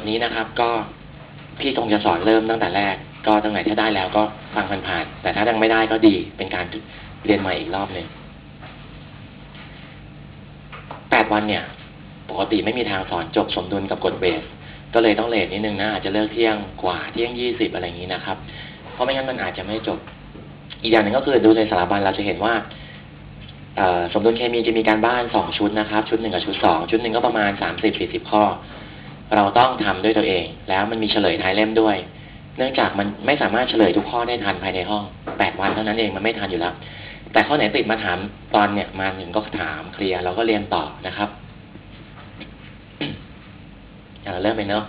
ทนี้นะครับ ก็พี่คงจะสอนเริ่มตั้งแต่แรก ก็ตั้งไหนถ้าได้แล้วก็ฟังผ่านๆแต่ถ้ายังไม่ได้ก็ดีเป็นการเรียนใหม่อีกรอบหนึ่งแปดวันเนี่ย ปกติไม่มีทางสอนจบสมดุลกับกฎเวทก็เลยต้องเลทนิดนึงนะอาจจะเลิกเที่ยงกว่าเที่ยงยี่สิบอะไรอย่างนี้นะครับ เพราะไม่งั้นมันอาจจะไม่จบ อีกอย่างหนึ่งก็คือดูในสารบัญเราจะเห็นว่าสมดุลเคมีจะมีการบ้านสองชุดนะครับ ชุดหนึ่งกับชุดสองชุดหนึ่งก็ประมาณสามสิบสี่สิบข้อ เราต้องทำด้วยตัวเอง แล้วมันมีเฉลยท้ายเล่มด้วย เนื่องจากมันไม่สามารถเฉลยทุกข้อได้ทันภายในห้องแปดวันเท่านั้นเองมันไม่ทันอยู่แล้ว แต่ข้อไหนติดมาถามตอนเนี่ยมาถึงก็ถามเคลียร์เราก็เรียนต่อนะครับอย่าเราเริ่มไปเนาะ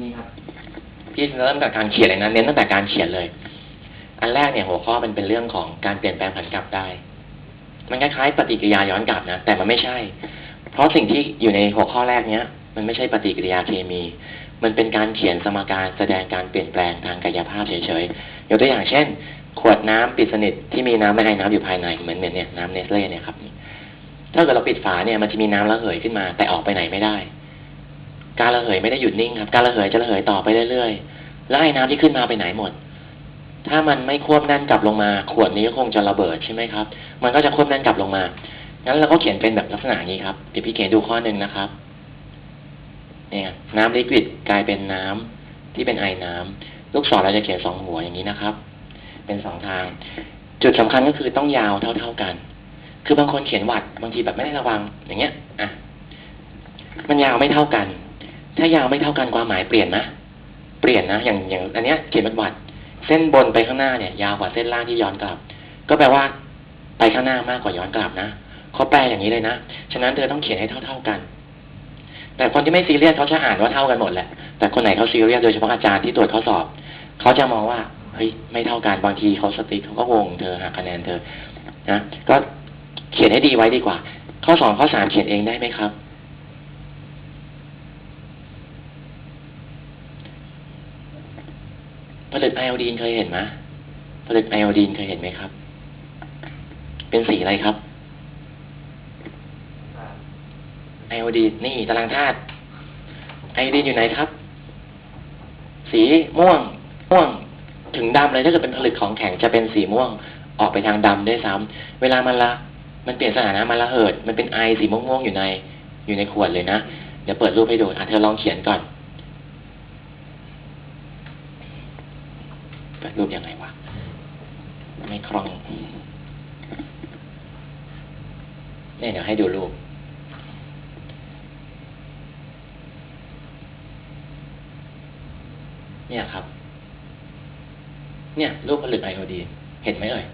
นี่ครับพี่เริ่มจากการเขียนเลยนะเน้นตั้งแต่การเขียนเลย อันแรกเนี่ยหัวข้อมันเป็นเรื่องของการเปลี่ยนแปลงผันกลับได้ มันคล้ายๆปฏิกิริยาย้อนกลับนะ แต่มันไม่ใช่ เพราะสิ่งที่อยู่ในหัวข้อแรกเนี้ย มันไม่ใช่ปฏิกิริยาเคมี มันเป็นการเขียนสมการแสดงการเปลี่ยนแปลงทางกายภาพเฉยๆ ยกตัวอย่างเช่น ขวดน้ำปิดสนิทที่มีน้ำไม่ไอน้ำอยู่ภายในเหมือนเนี่ยเนี่ยน้ำเนสเล่เนี่ยครับถ้าเกิดเราปิดฝาเนี่ยมันจะมีน้ำระเหยขึ้นมา แต่ออกไปไหนไม่ได้ การระเหยไม่ได้หยุดนิ่งครับ การระเหยจะระเหยต่อไปเรื่อยๆ แล้วไอ้น้ำที่ขึ้นมาไปไหนหมด ถ้ามันไม่ควบแน่นกลับลงมา ขวดนี้ก็คงจะระเบิดใช่ไหมครับ มันก็จะควบแน่นกลับลงมา งั้นเราก็เขียนเป็นแบบลักษณะนี้ครับ เดี๋ยวพี่เขียนดูข้อหนึ่งนะครับ เนี่ยน้ำลิควิดกลายเป็นน้ำที่เป็นไอน้ำลูกศรเราจะเขียนสองหัวอย่างนี้นะครับ เป็นสองทาง จุดสำคัญก็คือต้องยาวเท่า ๆกัน คือบางคนเขียนวัดบางทีแบบไม่ได้ระวังอย่างเงี้ย อะ มันยาวไม่เท่ากัน ถ้ายาวไม่เท่ากันความหมายเปลี่ยนนะ เปลี่ยนนะ อย่างอย่างอันเนี้ยเขียนเป็นวัด เส้นบนไปข้างหน้าเนี่ย ยาวกว่าเส้นล่างที่ย้อนกลับ ก็แปลว่า ไปข้างหน้ามากกว่าย้อนกลับนะเขาแปลอย่างนี้เลยนะ ฉะนั้นเธอต้องเขียนให้เท่า ๆกัน แต่คนที่ไม่ซีเรียสเขาจะอ่านว่าเท่ากันหมดแหละ แต่คนไหนเขาซีเรียสโดยเฉพาะอาจารย์ที่ตรวจข้อสอบ เขาจะมองว่าเฮ้ยไม่เท่ากันบางทีเขาสติ๊กเขาก็วงเธอหักคะแนนเธอนะก็เขียนให้ดีไว้ดีกว่า ข้อสองข้อสามเขียนเองได้ไหมครับ ผลึกไอโอดีนเคยเห็นไหมผลึกไอโอดีนเคยเห็นไหมครับ เป็นสีอะไรครับ ไอโอดีนนี่ตารางธาตุ ไอโอดีนอยู่ไหนครับ สีม่วง ม่วง ถึงดำเลยถ้าเกิดเป็นผลึกของแข็งจะเป็นสีม่วง ออกไปทางดำด้วยซ้ำเวลามันละ มันเปลี่ยนสถานะมันละเหิด มันเป็นไอสีม่วงๆอยู่ใน อยู่ในขวดเลยนะ เดี๋ยวเปิดรูปให้ดูอะเธอลองเขียนก่อน เปิด รูปยังไงวะไม่คล่องเนี่ยเดี๋ยวให้ดูรูป เนี่ยครับ เนี่ยรูปผลึกไอโอดีเห็นไหมเอ่ย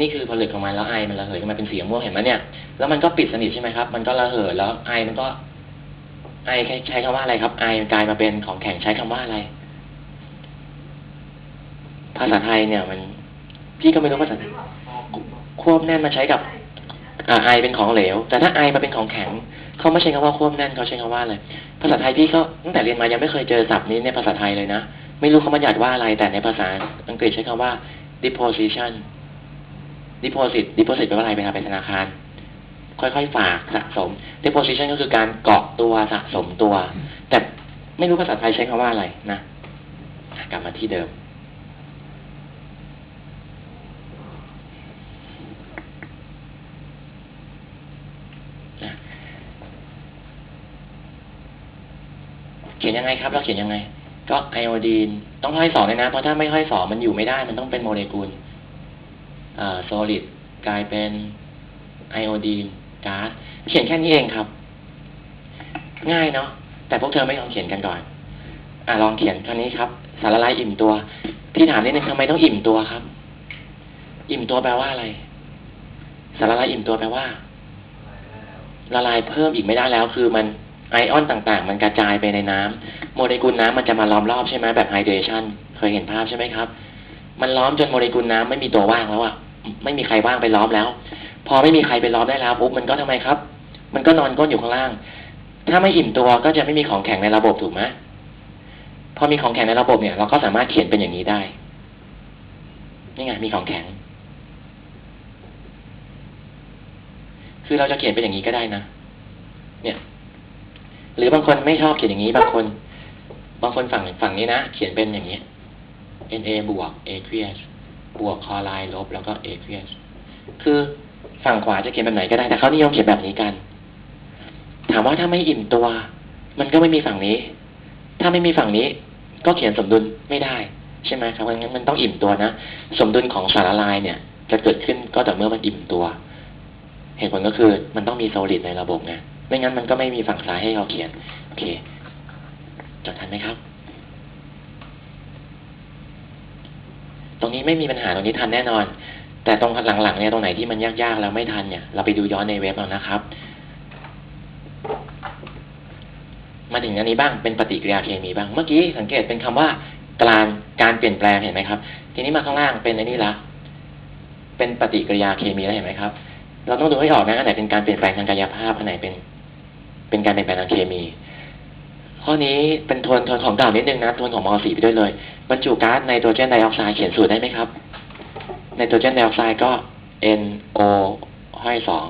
นี่คือผลึกของมันแล้วไอมันระเหยขึ้นมาเป็นสีม่วงเห็นไหมเนี่ย แล้วมันก็ปิดสนิทใช่ไหมครับ มันก็ระเหยแล้วไอมันก็ไอใช้คำว่าอะไรครับ ไอมันกลายมาเป็นของแข็งใช้คำว่าอะไร ภาษาไทยเนี่ยมัน พี่ก็ไม่รู้ภาษาไทยควบแน่นมาใช้กับอไอเป็นของเหลว แต่ถ้าไอมาเป็นของแข็งเขาไม่ใช้คำว่าควบแน่นเขาใช้คำว่าอะไรภาษาไทยพี่ก็ตั้งแต่เรียนมายังไม่เคยเจอศัพท์นี้ในภาษาไทยเลยนะไม่รู้เขาบัญญัติว่าอะไรแต่ในภาษาอังกฤษใช้คำว่า deposition deposit deposit แปลว่าอะไรเวลาไปธนาคาร ค่อยๆ ฝากสะสม deposition ก็คือการเกาะตัวสะสมตัว แต่ไม่รู้ภาษาไทยใช้คำว่าอะไรนะกลับมาที่เดิม นะเขียนยังไงครับ เราเขียนยังไง ก็ไอโอดีนต้องห้อยสองเลยนะ เพราะถ้าไม่ห้อยสองมันอยู่ไม่ได้ มันต้องเป็นโมเลกุลอ่าโซลิดกลายเป็นไอโอดีนก๊าซเขียนแค่นี้เองครับ ง่ายเนาะแต่พวกเธอไม่ลองเขียนกันก่อน อ่าลองเขียนครั้นี้ครับ สารละลายอิ่มตัว ที่ถามนิดนึงทำไมต้องอิ่มตัวครับ อิ่มตัวแปลว่าอะไร สารละลายอิ่มตัวแปลว่าละลายเพิ่มอีกไม่ได้แล้วคือมัน ไอออนต่างๆ มันกระจายไปในน้ำโมเลกุลน้ำมันจะมาล้อมรอบใช่ไหมแบบไฮเดรชันเคยเห็นภาพใช่ไหมครับ มันล้อมจนโมเลกุลน้ำไม่มีตัวว่างแล้วอะไม่มีใครว่างไปล้อมแล้ว พอไม่มีใครไปล้อมได้แล้วปุ๊บมันก็ทำไมครับ มันก็นอนก้นอยู่ข้างล่าง ถ้าไม่อิ่มตัวก็จะไม่มีของแข็งในระบบถูกไหมพอมีของแข็งในระบบเนี่ย เราก็สามารถเขียนเป็นอย่างนี้ได้นี่ไงมีของแข็ง คือเราจะเขียนเป็นอย่างนี้ก็ได้นะเนี่ย หรือบางคนไม่ชอบเขียนอย่างนี้ บางคน บางคนฝั่งฝั่งนี้นะ เขียนเป็นอย่างนี้ Na บวก aqueous บวกคอไลน์ลบแล้วก็ aqueous คือฝั่งขวาจะเขียนแบบไหนก็ได้ แต่เขานิยมเขียนแบบนี้กัน ถามว่าถ้าไม่อิ่มตัว มันก็ไม่มีฝั่งนี้ ถ้าไม่มีฝั่งนี้ ก็เขียนสมดุลไม่ได้ ใช่ไหมครับงั้นมันต้องอิ่มตัวนะ สมดุลของสารละลายเนี่ย จะเกิดขึ้นก็แต่เมื่อมันอิ่มตัว เหตุผลก็คือมันต้องมีโซลิดในระบบไง ไม่งั้นมันก็ไม่มีฝั่งซ้ายให้เราเขียน โอเค จดทันไหมครับ ตรงนี้ไม่มีปัญหาตรงนี้ทันแน่นอน แต่ตรงหลังๆเนี่ยตรงไหนที่มันยากๆแล้วไม่ทันเนี่ย เราไปดูย้อนในเว็บเอานะครับ มาถึงอันนี้บ้างเป็นปฏิกิริยาเคมีบ้าง เมื่อกี้สังเกตเป็นคำว่าการการเปลี่ยนแปลงเห็นไหมครับ ทีนี้มาข้างล่างเป็นอันนี้ละเป็นปฏิกิริยาเคมีแล้วเห็นไหมครับ เราต้องดูให้ออกนะอันไหนเป็นการเปลี่ยนแปลงทางกายภาพอันไหนเป็น เป็นการเปลี่ยนแปลงทางเคมี ข้อนี้เป็นทวนทวนของเก่านิดนึงนะทวนของม .4 ไปด้วยเลยบรรจุก๊าซไนโตรเจนไดออกไซด์เขียนสูตรได้ไหมครับไนโตรเจนไดออกไซด์ก็ NO ห้อยสอง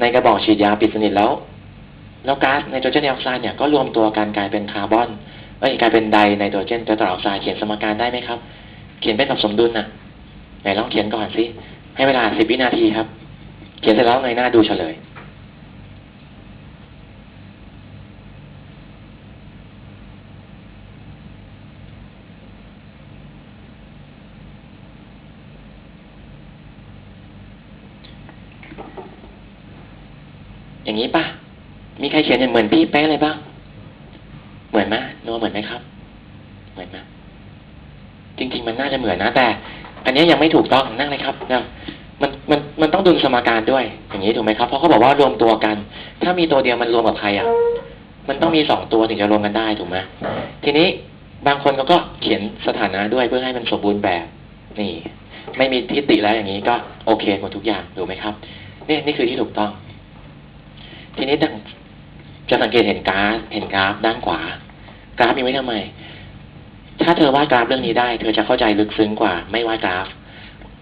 ในกระบอกฉีดยาปิดสนิทแล้ว แล้วก๊าซไนโตรเจนไดออกไซด์เนี่ยก็รวมตัวกันกลายเป็นคาร์บอนเอ้ยกลายเป็นไดไนโตรเจนไตรออกไซด์เขียนสมการได้ไหมครับ เขียนเป็นแบบสมดุลนะไหนลองเขียนก่อนสิให้เวลาสิบวินาทีครับ เขียนเสร็จแล้วในหน้าดูเฉลย อย่างนี้ป่ะ มีใครเขียนเหมือนพี่เป๊ะเลยบ้างเหมือนไหมโนเหมือนไหมครับ เหมือนไหมจริง ๆ มันน่าจะเหมือนนะแต่ อันนี้ยังไม่ถูกต้องนั่งเลยครับนะมันมันมันต้องดึงสมการด้วย อย่างนี้ถูกไหมครับ เพราะเขาบอกว่ารวมตัวกัน ถ้ามีตัวเดียวมันรวมกับใครอะ มันต้องมีสองตัวถึงจะรวมกันได้ถูกไหมทีนี้บางคนเขาก็เขียนสถานะด้วยเพื่อให้มันสมบูรณ์แบบ นี่ ไม่มีทิฏฐิแล้วอย่างนี้ก็โอเคหมดทุกอย่างถูกไหมครับนี่นี่คือที่ถูกต้อง ทีนี้จะจะสังเกตเห็นกราฟเห็นกราฟด้านขวา กราฟมีไว้ทำไม ถ้าเธอวาดกราฟเรื่องนี้ได้ เธอจะเข้าใจลึกซึ้งกว่า ไม่วาดกราฟ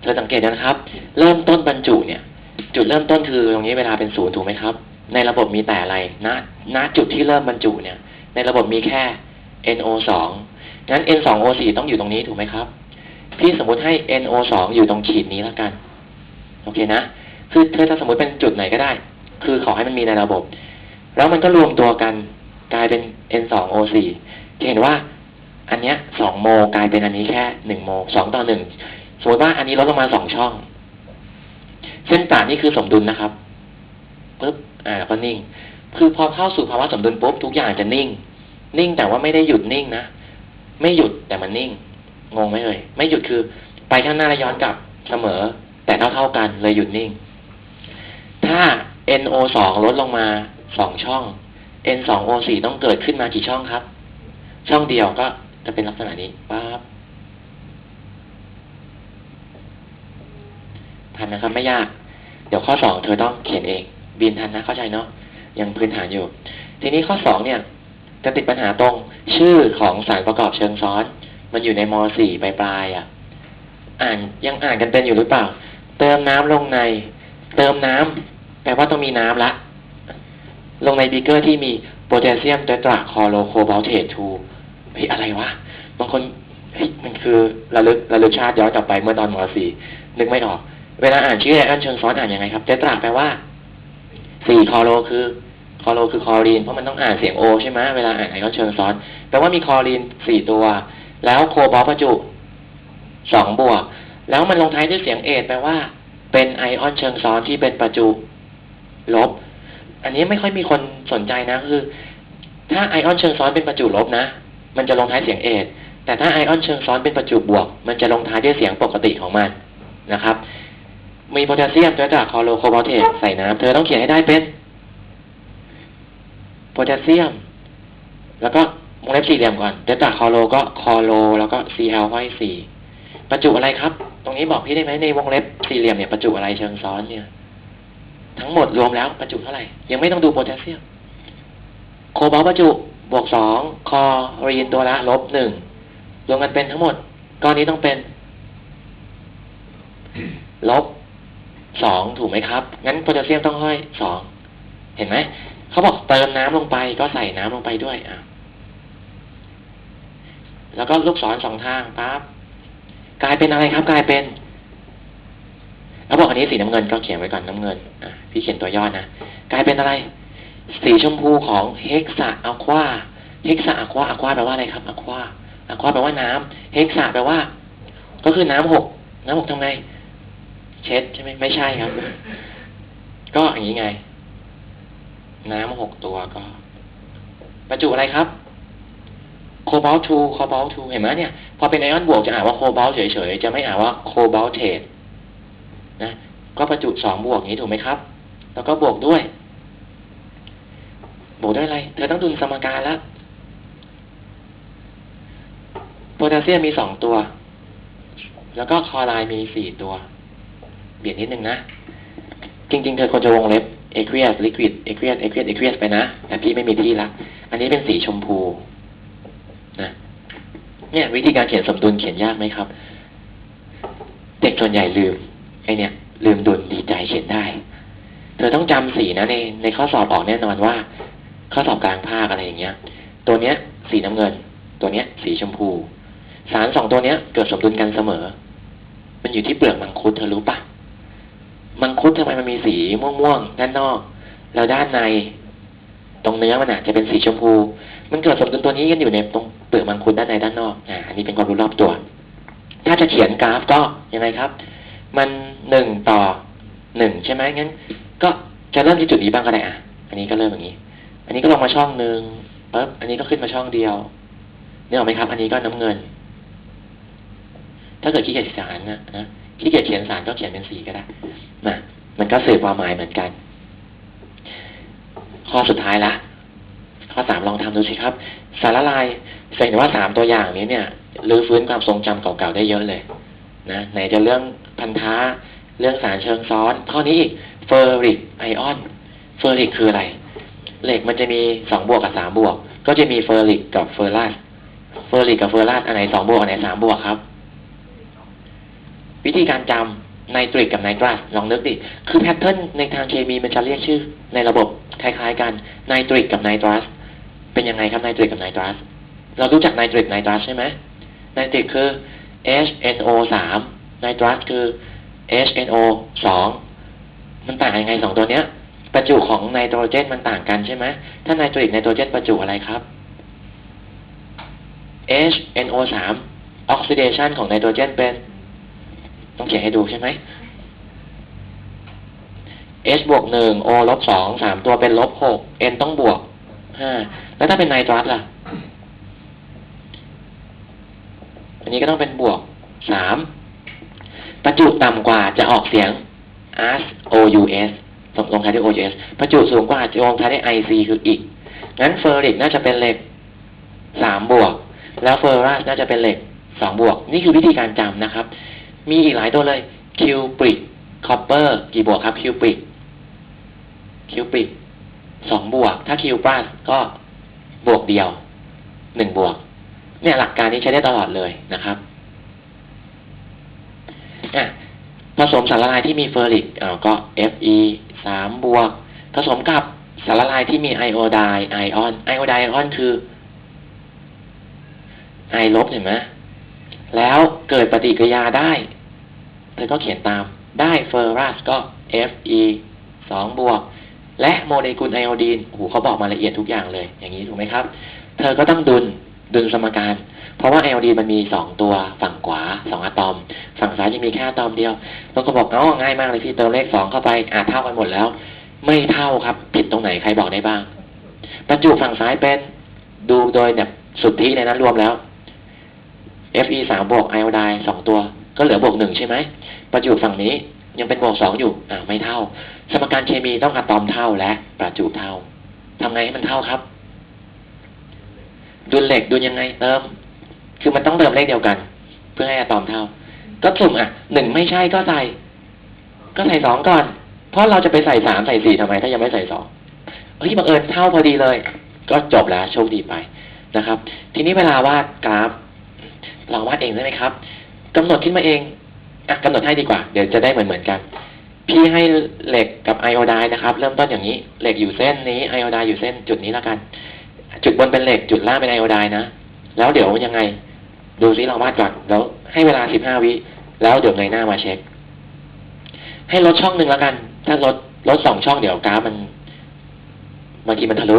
เธอสังเกตนะครับ เริ่มต้นบรรจุเนี่ย จุดเริ่มต้นคือตรงนี้เวลาเป็นศูนย์ถูกไหมครับ ในระบบมีแต่อะไรณณจุดที่เริ่มบรรจุเนี่ย ในระบบมีแค่ NO สองงั้น N สอง O สี่ต้องอยู่ตรงนี้ถูกไหมครับ พี่สมมุติให้ NO สองอยู่ตรงขีดนี้แล้วกัน โอเคนะ คือเธอจะสมมติเป็นจุดไหนก็ได้ คือขอให้มันมีในระบบ แล้วมันก็รวมตัวกันกลายเป็น N สอง O สี่จะเห็นว่าอันเนี้ยสองโมกลายเป็นอันนี้แค่หนึ่งโมสองต่อหนึ่งสมมติว่าอันนี้ลดลงมาสองช่อง เส้นต่างนี่คือสมดุลนะครับปุ๊บอ่าก็นิ่ง คือพอเข้าสู่ภาวะสมดุลปุ๊บทุกอย่างจะนิ่ง นิ่งแต่ว่าไม่ได้หยุดนิ่งนะไม่หยุดแต่มันนิ่ง งงไหมเอ่ยไม่หยุดคือ ไปข้างหน้าแล้วย้อนกลับเสมอ แต่เท่าเท่ากันเลยหยุดนิ่ง ถ้า NO สองลดลงมาสองช่อง N สอง O สี่ต้องเกิดขึ้นมากี่ช่องครับ ช่องเดียวก็จะเป็นลักษณะนี้ปั๊บทันนะครับไม่ยาก เดี๋ยวข้อสองเธอต้องเขียนเอง บินทันนะเข้าใจเนาะยังพื้นฐานอยู่ ทีนี้ข้อสองเนี่ย จะติดปัญหาตรง ชื่อของสารประกอบเชิงซ้อน มันอยู่ในมสี่ปลายปลายอะ อ่านยังอ่านกันเป็นอยู่หรือเปล่า เติมน้ำลงใน เติมน้ำ แปลว่าต้องมีน้ำละ ลงในบีเกอร์ที่มีโพแทสเซียมเตตราคอโรโคบอลเทตทูเฮ้ยอะไรวะ บางคนเฮ้ยมันคือระลึกระลึกชาติย้อนกลับไปเมื่อตอนม .4 นึกไม่ออก เวลาอ่านชื่อไอออนเชิงซ้อนอ่านยังไงครับ เตตราแปลว่าสี่คอโรคือคอโรคือคอรีน เพราะมันต้องอ่านเสียงโอใช่ไหมเวลาอ่านไอออนเชิงซ้อนแปลว่ามีคอรีนสี่ตัว แล้วโคบอลประจุสองบวก แล้วมันลงท้ายด้วยเสียงเอทแปลว่า เป็นไอออนเชิงซ้อนที่เป็นประจุ ลบ อันนี้ไม่ค่อยมีคนสนใจนะคือ ถ้าไอออนเชิงซ้อนเป็นประจุลบนะ มันจะลงท้ายเสียงเอทแต่ถ้าไอออนเชิงซ้อนเป็นประจุบวก มันจะลงท้ายด้วยเสียงปกติของมันนะครับ มีโพแทสเซียมเตตราคลอโรโคบอลเทตใส่น้ำเธอต้องเขียนให้ได้เป็นโพแทสเซียม แล้วก็วงเล็บสี่เหลี่ยมก่อนเตตราคลอโรก็คลอโรแล้วก็ Cl ห้อยสี่ประจุอะไรครับ ตรงนี้บอกพี่ได้ไหมในวงเล็บสี่เหลี่ยมเนี่ยประจุอะไรเชิงซ้อนเนี่ย ทั้งหมดรวมแล้วประจุเท่าไหร่ ยังไม่ต้องดูโพแทสเซียม โคบอลประจุบวกสองคอรีนตัวละลบหนึ่งรวมกันเป็นทั้งหมด ก้อนนี้ต้องเป็น ลบสองถูกไหมครับ งั้นโพแทสเซียมต้องห้อยสองเห็นไหม เขาบอกเติมน้ำลงไปก็ใส่น้ำลงไปด้วยอะแล้วก็ลูกศรสองทางปั๊บกลายเป็นอะไรครับ กลายเป็น อันนี้สีน้ำเงินก็เขียนไว้ก่อนน้ำเงินอะพี่เขียนตัวย่อนะกลายเป็นอะไร สีชมพูของเฮกซาอะควาเฮกซาอะควาอะควาแปลว่าอะไรครับอะควาอะควาแปลว่าน้ำเฮกซาแปลว่า ก็คือน้ำหกน้ำหกทำไง เช็ดใช่ไหมไม่ใช่ครับ ก็อย่างนี้ไง น้ำหกตัวก็บรรจุอะไรครับโคบอลทูโคบอลทูเห็นไหมเนี่ย พอเป็นไอออนบวกจะอ่านว่าโคบอลเฉยๆ จะไม่อ่านว่าโคบอลเทส นะ ก็ประจุสองบวกอย่างนี้ถูกไหมครับ แล้วก็บวกด้วย บวกด้วยอะไร เธอต้องดุลสมการแล้วโพแทสเซียมมีสองตัว แล้วก็คลอไรด์มีสี่ตัวเปลี่ยนนิดนึงนะ จริง ๆ เธอควรจะวงเล็บ aqueous liquid aqueous aqueous aqueous ไปนะ แต่พี่ไม่มีที่ละ อันนี้เป็นสีชมพูนะเนี่ย วิธีการเขียนสมดุลเขียนยากไหมครับ เด็กส่วนใหญ่ลืม ไอเนี่ย ลืมดุลดีใจเขียนได้ เธอต้องจำสีนะในในข้อสอบออกแน่นอนว่า ข้อสอบกลางภาคอะไรอย่างเงี้ย ตัวเนี้ย สีน้ำเงิน ตัวเนี้ย สีชมพู สารสองตัวเนี้ยเกิดสมดุลกันเสมอ มันอยู่ที่เปลือกมังคุดเธอรู้ปะมังคุดทำไมมันมีสีม่วงๆด้านนอก แล้วด้านใน ตรงเนื้อมันอะจะเป็นสีชมพู มันเกิดสมดุลตัวนี้กันอยู่ในตรงเปลือกมังคุดด้านในด้านนอกอ่าอันนี้เป็นความรู้รอบตัว ถ้าจะเขียนกราฟก็ยังไงครับ มันหนึ่งต่อหนึ่งใช่ไหมงั้น ก็จะเริ่มที่จุดนี้บ้างก็ได้อะ อันนี้ก็เริ่มอย่างนี้ อันนี้ก็ลงมาช่องหนึ่งปั๊บอันนี้ก็ขึ้นมาช่องเดียวเนี่ยออกไหมครับ อันนี้ก็น้ำเงิน ถ้าเกิดขี้เกียจสารนะนะขี้เกียจเขียนสารก็เขียนเป็นสีก็ได้นะมันก็สื่อความหมายเหมือนกัน ข้อสุดท้ายละข้อสามลองทำดูสิครับ สารละลายแสดงว่าสามตัวอย่างนี้เนี่ยรื้อฟื้นความทรงจำเก่าๆได้เยอะเลย นะไหนจะเรื่องพันธะเรื่องสารเชิงซ้อน ข้อนี้อีกเฟอร์ริกไอออนเฟอร์ริกคืออะไรเหล็กมันจะมีสองบวกกับสามบวก ก็จะมีเฟอร์ริกกับเฟอร์รัสเฟอร์ริกกับเฟอร์รัสอันไหนสองบวกอันไหนสามบวกครับ วิธีการจำไนตริกกับไนตรัสลองนึกดิ คือแพทเทิร์นในทางเคมีมันจะเรียกชื่อ ในระบบคล้ายๆกันไนตริกกับไนตรัสเป็นยังไงครับไนตริกกับไนตรัสเรารู้จักไนตริกไนตรัสใช่ไหมไนตริกคือ HNO สามไนตรัสคือ HNO สองมันต่างยังไงสองตัวเนี้ย ประจุของไนโตรเจนมันต่างกันใช่ไหมถ้าไนโตริกไนโตรเจนประจุอะไรครับ HNO สามออกซิเดชันของไนโตรเจนเป็น ต้องเขียนให้ดูใช่ไหม H บวกหนึ่ง O ลบสองสามตัวเป็นลบหก N ต้องบวกห้าแล้วถ้าเป็นไนตรัสล่ะ อั นนี้ก็ต้องเป็นบวกสามประจุต่ำกว่าจะออกเสียง as o u s ลงท้ายด้วย o u s ประจุสูงกว่าจะลงท้ายด้วย i c คืออีก งั้นเฟอริกน่าจะเป็นเหล็กสามบวก แล้วเฟอรัสน่าจะเป็นเหล็กสองบวก นี่คือวิธีการจำนะครับ มีอีกหลายตัวเลยคิวปริกคอปเปอร์กี่บวกครับคิวปริกคิวปริกสองบวก ถ้าคิวปลัสก็บวกเดียวหนึ่งบวก เนี่ยหลักการนี้ใช้ได้ตลอดเลยนะครับผสมสารละลายที่มีเฟอริกอ่าก็ Fe สามบวก ผสมกับสารละลายที่มีไอโอไดไอออน ไอโอไดไอออนคือไอลบเห็นไหมแล้วเกิดปฏิกิริยาได้ เธอก็เขียนตาม ได้เฟอรัสก็ Fe สองบวก และโมเลกุลไอโอดีนโอ้โหเขาบอกมาละเอียดทุกอย่างเลย อย่างนี้ถูกไหมครับ เธอก็ต้องดุล ดุลสมการ เพราะว่าไอโอดีมันมีสองตัวฝั่งขวาสองอะตอม ฝั่งซ้ายจะมีแค่อะตอมเดียวแล้วก็บอกเอ้าง่ายมากเลยพี่เติมเลขสองเข้าไปอ่าเท่ากันหมดแล้ว ไม่เท่าครับ ผิดตรงไหนใครบอกได้บ้างประจุฝั่งซ้ายเป็นดูโดยแบบสุทธิในนั้นรวมแล้ว Fe สามบวกไอโอไดสองตัว ก็เหลือบวกหนึ่งใช่ไหมประจุฝั่งนี้ยังเป็นบวกสองอยู่ อ่าไม่เท่า สมการเคมีต้องอะตอมเท่าและประจุเท่าทำไงให้มันเท่าครับ ดุลเหล็กดุลยังไงเติม คือมันต้องเติมเลขเดียวกัน เพื่อให้อะตอมเท่า ก็สุ่มอะหนึ่งไม่ใช่ก็ใส่ ก็ใส่สองก่อน เพราะเราจะไปใส่สามใส่สี่ทำไม ถ้ายังไม่ใส่สองเฮ้ยบังเอิญเท่าพอดีเลย ก็จบแล้วโชคดีไปนะครับ ทีนี้เวลาวาดกราฟ เราวาดเองได้ไหมครับกำหนดขึ้นมาเองอะกำหนดให้ดีกว่า เดี๋ยวจะได้เหมือนเหมือนกัน พี่ให้เหล็กกับไอโอไดน์นะครับ เริ่มต้นอย่างนี้ เหล็กอยู่เส้นนี้ไอโอไดอยู่เส้นจุดนี้แล้วกัน จุดบนเป็นเหล็กจุดล่างเป็นไอโอไดน์นะ แล้วเดี๋ยวยังไง ดูซิเราวาดก่อนแล้วให้เวลาสิบห้าวิ แล้วเดี๋ยวไงหน้ามาเช็ค ให้ลดช่องหนึ่งแล้วกัน ถ้าลดลดสองช่องเดี๋ยวกราฟมันบางทีมันทะลุ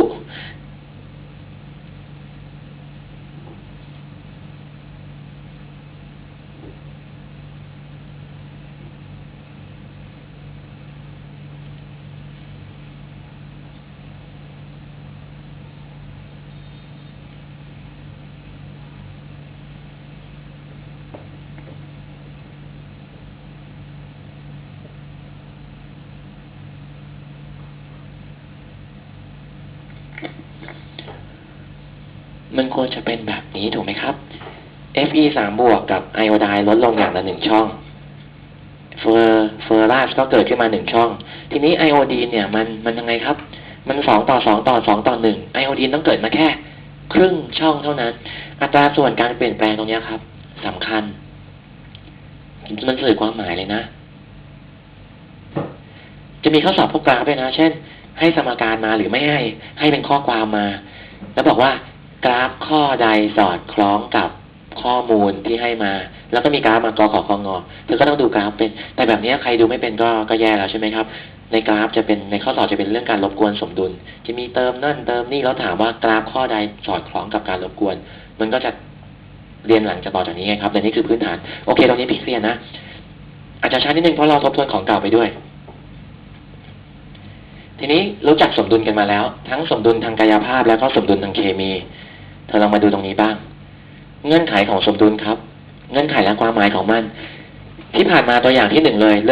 มันควรจะเป็นแบบนี้ถูกไหมครับ Fe สามบวกกับไอโอไดลดลงอย่างละหนึ่งช่องเฟอร์เฟอร์ราสก็เกิดขึ้นมาหนึ่งช่อง ทีนี้ไอโอดีนเนี่ยมันมันยังไงครับ มันสองต่อสองต่อสองต่อหนึ่งไอโอดีนต้องเกิดมาแค่ ครึ่งช่องเท่านั้น อัตราส่วนการเปลี่ยนแปลงตรงนี้ครับสำคัญ มันสื่อความหมายเลยนะ จะมีข้อสอบพวกกราฟด้วยนะ เช่น ให้สมการมาหรือไม่ให้ ให้เป็นข้อความมา แล้วบอกว่า กราฟข้อใดสอดคล้องกับข้อมูลที่ให้มา แล้วก็มีกราฟมากอขอคองอเธอก็ต้องดูกราฟเป็น แต่แบบนี้ใครดูไม่เป็นก็ก็แย่แล้วใช่ไหมครับ ในกราฟจะเป็นในข้อสอบจะเป็นเรื่องการรบกวนสมดุล จะมีเติมนั่นเติมนี่แล้วถามว่ากราฟข้อใดสอดคล้องกับการรบกวน มันก็จะเรียนหลังจากต่อจากนี้ไงครับแต่นี่คือพื้นฐาน โอเคตรงนี้พี่เคลียร์นะ อาจจะช้านิดนึงเพราะเราทบทวนของเก่าไปด้วย ทีนี้รู้จักสมดุลกันมาแล้ว ทั้งสมดุลทางกายภาพแล้วก็สมดุลทางเคมี เธอลองมาดูตรงนี้บ้าง เงื่อนไขของสมดุลครับ เงื่อนไขและความหมายของมัน ที่ผ่านมาตัวอย่างที่หนึ่งเลยเรื่อง